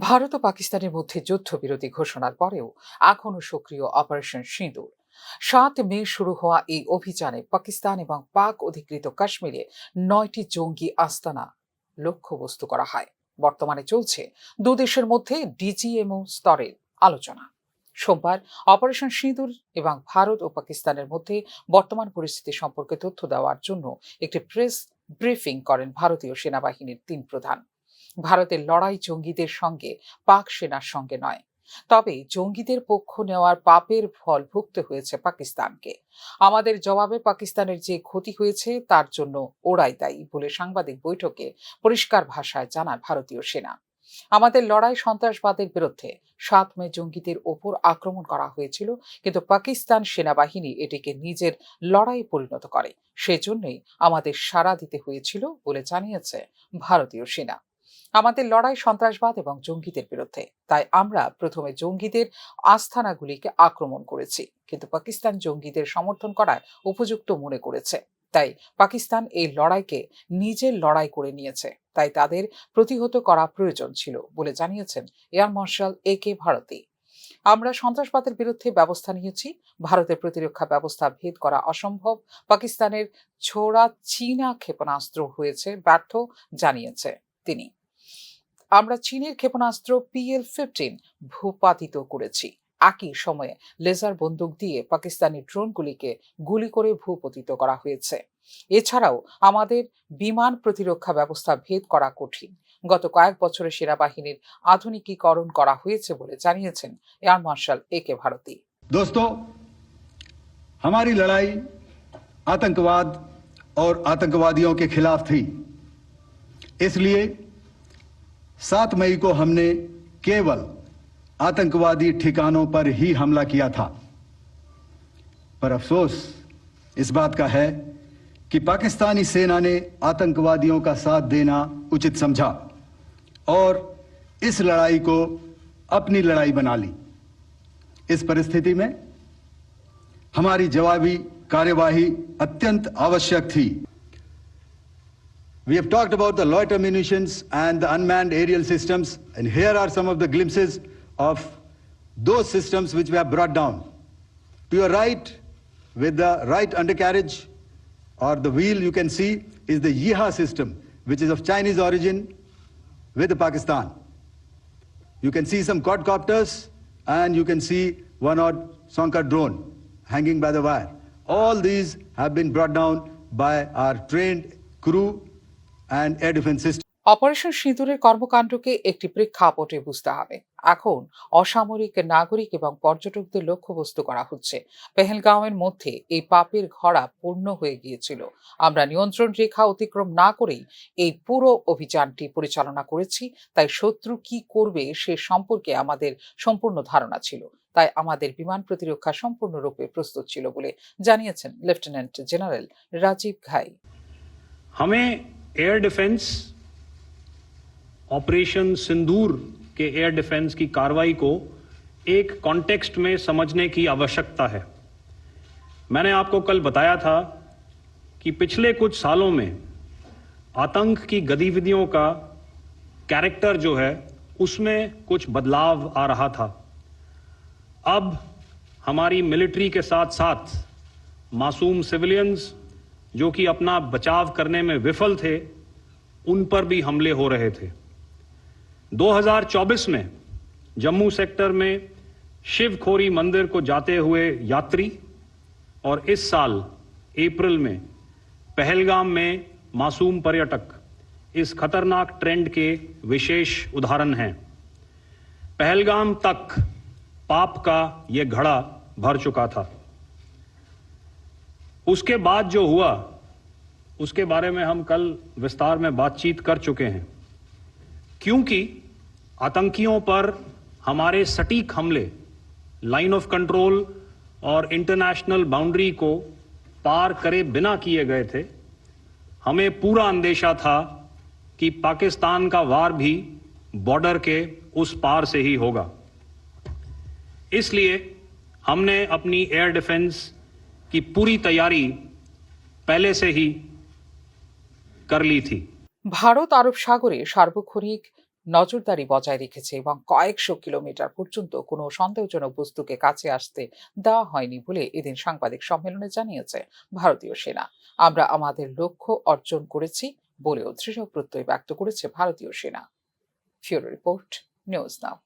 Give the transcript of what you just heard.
ভারত ও পাকিস্তানের মধ্যে যুদ্ধবিরতি ঘোষণার পরেও এখনও সক্রিয় অপারেশন সিঁদুর সাত মে শুরু হওয়া এই অভিযানে পাকিস্তান এবং পাক অধিকৃত কাশ্মীরে নয়টি জঙ্গি আস্তানা লক্ষ্যবস্তু করা হয়। বর্তমানে চলছে দেশের মধ্যে ডিজিএমও স্তরের আলোচনা। সোমবার অপারেশন সিঁদুর এবং ভারত ও পাকিস্তানের মধ্যে বর্তমান পরিস্থিতি সম্পর্কে তথ্য দেওয়ার জন্য একটি প্রেস ব্রিফিং করেন ভারতীয় সেনাবাহিনীর তিন প্রধান। ভারতের লড়াই জঙ্গিদের সঙ্গে, পাক সেনার সঙ্গে নয়। তবে জঙ্গিদের পক্ষ নেওয়ার পাপের ফল ভুগতে হয়েছে পাকিস্তানকে। আমাদের জবাবে পাকিস্তানের যে ক্ষতি হয়েছে, তার জন্য ওরাই দায়ী বলে সাংবাদিক বৈঠকে পরিষ্কার ভাষায় জানায় ভারতীয় সেনা। আমাদের লড়াই সন্ত্রাসবাদের বিরুদ্ধে সাত মে জঙ্গিদের ওপর আক্রমণ করা হয়েছিল, কিন্তু পাকিস্তান সেনাবাহিনী এটিকে নিজের লড়াই পরিণত করে। সেজন্যই আমাদের সাড়া দিতে হয়েছিল বলে জানিয়েছে ভারতীয় সেনা। আমাদের লড়াই সন্ত্রাসবাদ এবং জঙ্গিদের বিরুদ্ধে। তাই আমরা প্রথমে জঙ্গিদের আস্থানাগুলিকে আক্রমণ করেছি, কিন্তু পাকিস্তান জঙ্গিদের সমর্থন করায় উপযুক্ত মনে করেছে। তাই পাকিস্তান এই লড়াইকে নিজের লড়াই করে নিয়েছে। তাই তাদের প্রতিহত করা প্রয়োজন ছিল বলে জানিয়েছেন air marshal A K Bharti. আমরা সন্ত্রাসবাদের বিরুদ্ধে ব্যবস্থা নিয়েছি, ভারতের প্রতিরক্ষা ব্যবস্থা ভেদ করা অসম্ভব, পাকিস্তানের ছোড়া চীনা ক্ষেপণাস্ত্র হয়েছে, ব্যর্থ, জানিয়েছে তিনি। আমরা চীনের ক্ষেপণাস্ত্র পিএল ফিফটিন ভূপাতিত করেছি একই সময়ে লেজার বন্দুক দিয়ে পাকিস্তানি ড্রোনগুলিকে গুলি করে ভূপতিত করা হয়েছে এছাড়াও আমাদের বিমান প্রতিরক্ষা ব্যবস্থা ভেদ করা কঠিন গত কয়েক বছরে সেনাবাহিনীর আধুনিকীকরণ করা হয়েছে বলে জানিয়েছেন air marshal A K Bharti दोस्तों हमारी लड़ाई आतंकवाद और आतंकवादियों के खिलाफ थी इसलिए 7 मई को हमने केवल आतंकवादी ठिकानों पर ही हमला किया था। पर अफसोस, इस बात का है कि पाकिस्तानी सेना ने आतंकवादियों का साथ देना उचित समझा और इस लड़ाई को अपनी लड़ाई बना ली। इस परिस्थिति में हमारी जवाबी कार्यवाही अत्यंत आवश्यक थी। We have talked about the loiter munitions and the unmanned aerial systems, and here are some of the glimpses of those systems which we have brought down. To your right, with the right undercarriage or the wheel, you can see is the Yiha system, which is of Chinese origin with Pakistan. You can see some quadcopters and you can see one odd Sonka drone hanging by the wire. All these have been brought down by our trained crew and air defense system. Operation সিঁদুরের কর্মকাণ্ডকে একটি প্রেক্ষাপটে বুঝতে হবে। এখন অসামরিক নাগরিক এবং পর্যটকদের লক্ষ্যবস্তু করা হচ্ছে। পেহেলগাঁওয়ের মধ্যে এই পাপের ঘোড়া পূর্ণ হয়ে গিয়েছিল। আমরা নিয়ন্ত্রণ রেখা অতিক্রম না করেই এই পুরো অভিযানটি পরিচালনা করেছি। তাই শত্রু কি করবে সে সম্পর্কে আমাদের সম্পূর্ণ ধারণা ছিল। তাই আমাদের বিমান প্রতিরক্ষা সম্পূর্ণরূপে প্রস্তুত ছিল বলে জানিয়েছেন লেফটেন্যান্ট জেনারেল রাজীব ঘাই। हमें एयर डिफेंस ऑपरेशन सिंदूर के एयर डिफेंस की कार्रवाई को एक कॉन्टेक्स्ट में समझने की आवश्यकता है। मैंने आपको कल बताया था कि पिछले कुछ सालों में आतंक की गतिविधियों का कैरेक्टर जो है, उसमें कुछ बदलाव आ रहा था। अब हमारी मिलिट्री के साथ साथ मासूम सिविलियंस जो कि अपना बचाव करने में विफल थे, उन पर भी हमले हो रहे थे। 2024 में जम्मू सेक्टर में शिवखोरी मंदिर को जाते हुए यात्री और इस साल अप्रैल में पहलगाम में मासूम पर्यटक, इस खतरनाक ट्रेंड के विशेष उदाहरण हैं। पहलगाम तक पाप का यह घड़ा भर चुका था। उसके बाद जो हुआ उसके बारे में हम कल विस्तार में बातचीत कर चुके हैं। क्योंकि आतंकियों पर हमारे सटीक हमले लाइन ऑफ़ कंट्रोल और इंटरनेशनल बाउंड्री को पार करे बिना किए गए थे, हमें पूरा अंदेशा था कि पाकिस्तान का वार भी बॉर्डर के उस पार से ही होगा। इसलिए हमने अपनी एयर डिफेंस की पूरी तैयारी पहले से ही कर ली थी ভারত আরব সাগরে সার্বক্ষণিক নজরদারি বজায় রেখেছে এবং কয়েকশো কিলোমিটার পর্যন্ত কোনো সন্দেহজনক বস্তুকে কাছে আসতে দেওয়া হয়নি বলে এদিন সাংবাদিক সম্মেলনে জানিয়েছে ভারতীয় সেনা আমরা আমাদের লক্ষ্য অর্জন করেছি বলেও দৃঢ় প্রত্যয় ব্যক্ত করেছে ভারতীয় সেনা ফিউরো রিপোর্ট নিউজ নাও